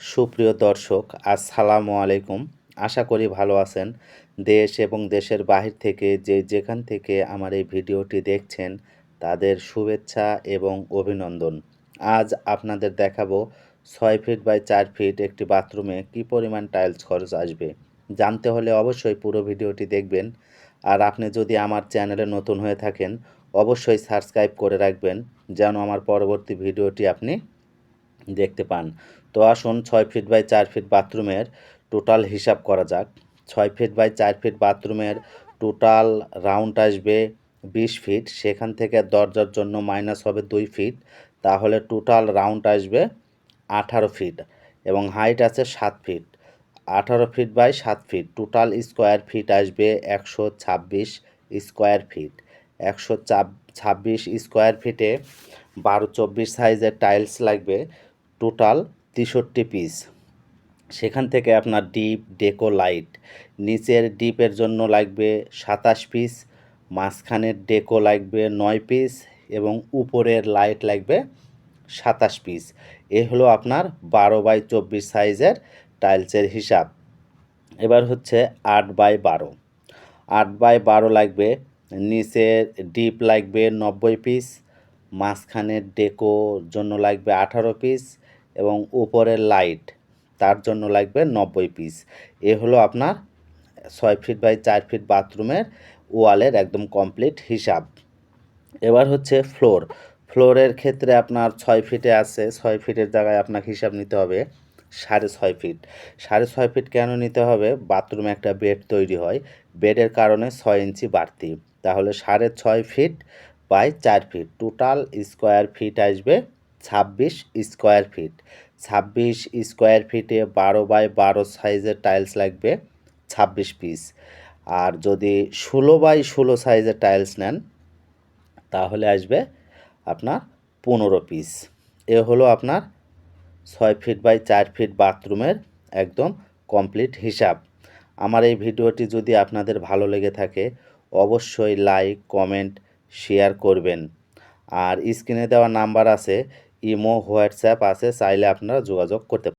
সুপ্রিয় দর্শক, আসসালামু আলাইকুম। আশা করি ভালো আছেন। দেশ এবং দেশের বাহির থেকে যে যেখান থেকে আমার এই ভিডিওটি দেখছেন, তাদের শুভেচ্ছা এবং অভিনন্দন। আজ আপনাদের দেখাবো ছয় ফিট বাই চার ফিট একটি বাথরুমে কি পরিমাণ টাইলস খরচ আসবে। জানতে হলে অবশ্যই পুরো ভিডিওটি দেখবেন। আর আপনি যদি আমার চ্যানেলে নতুন হয়ে থাকেন, অবশ্যই সাবস্ক্রাইব করে রাখবেন, যেন আমার পরবর্তী ভিডিওটি আপনি দেখতে পান। তো আসুন ছয় ফিট বাই চার ফিট বাথরুমের টোটাল হিসাব করা যাক। ছয় ফিট বাই চার ফিট বাথরুমের টোটাল রাউন্ড আসবে বিশ ফিট। সেখান থেকে দরজার জন্য মাইনাস হবে দুই ফিট। তাহলে টোটাল রাউন্ড আসবে আঠারো ফিট এবং হাইট আছে সাত ফিট। আঠারো ফিট বাই সাত ফিট। টোটাল স্কোয়ার ফিট আসবে একশো ছাব্বিশ স্কোয়ার ফিট। একশো ছাব্বিশ স্কোয়ার ফিটে বারো চব্বিশ সাইজের টাইলস লাগবে। টোটাল তেষট্টি পিস। সেখান থেকে আপনার ডিপ, ডেকো লাইট। নিচের ডিপের জন্য লাগবে সাতাশ পিস, মাঝখানের ডেকো লাগবে নয় পিস এবং উপরের লাইট লাগবে সাতাশ পিস। এ হলো আপনার বারো বাই চব্বিশ সাইজের টাইলসের হিসাব। এবার হচ্ছে আট বাই বারো। আট বাই বারো লাগবে, নিচের ডিপ লাগবে নব্বই পিস, মাঝখানের ডেকোর জন্য লাগবে আঠারো পিস এবং উপরের লাইট তার জন্য লাগবে নব্বই পিস এ হলো আপনার ছয় ফিট বাই চার ফিট বাথরুমের ওয়ালের একদম কমপ্লিট হিসাব। এবার হচ্ছে ফ্লোর ফ্লোরের ক্ষেত্রে আপনার ছয় ফিটে আছে, ছয় ফিটের জায়গায় আপনাকে হিসাব নিতে হবে সাড়ে ছয় ফিট সাড়ে ছয় ফিট কেন নিতে হবে? বাথরুমে একটা বেড তৈরি হয়। বেডের কারণে ছয় ইঞ্চি বাড়তি। তাহলে সাড়ে ছয় ফিট বাই চার ফিট টোটাল স্কোয়ার ফিট আসবে ছাব্বিশ স্কোয়ার ফিট। ছাব্বিশ স্কোয়ার ফিটে বারো বাই বারো সাইজের টাইলস লাগবে ছাব্বিশ পিস। আর যদি ষোলো বাই ষোলো সাইজের টাইলস নেন, তাহলে আসবে আপনার পনেরো পিস। এ হলো আপনার ছয় ফিট বাই চার ফিট বাথরুমের একদম কমপ্লিট হিসাব। আমার এই ভিডিওটি যদি আপনাদের ভালো লেগে থাকে, অবশ্যই লাইক, কমেন্ট, শেয়ার করবেন। আর স্ক্রিনে দেওয়া নাম্বার আছে ইমো হোয়াটসঅ্যাপ আছে চাইলে আপনারা যোগাযোগ করতে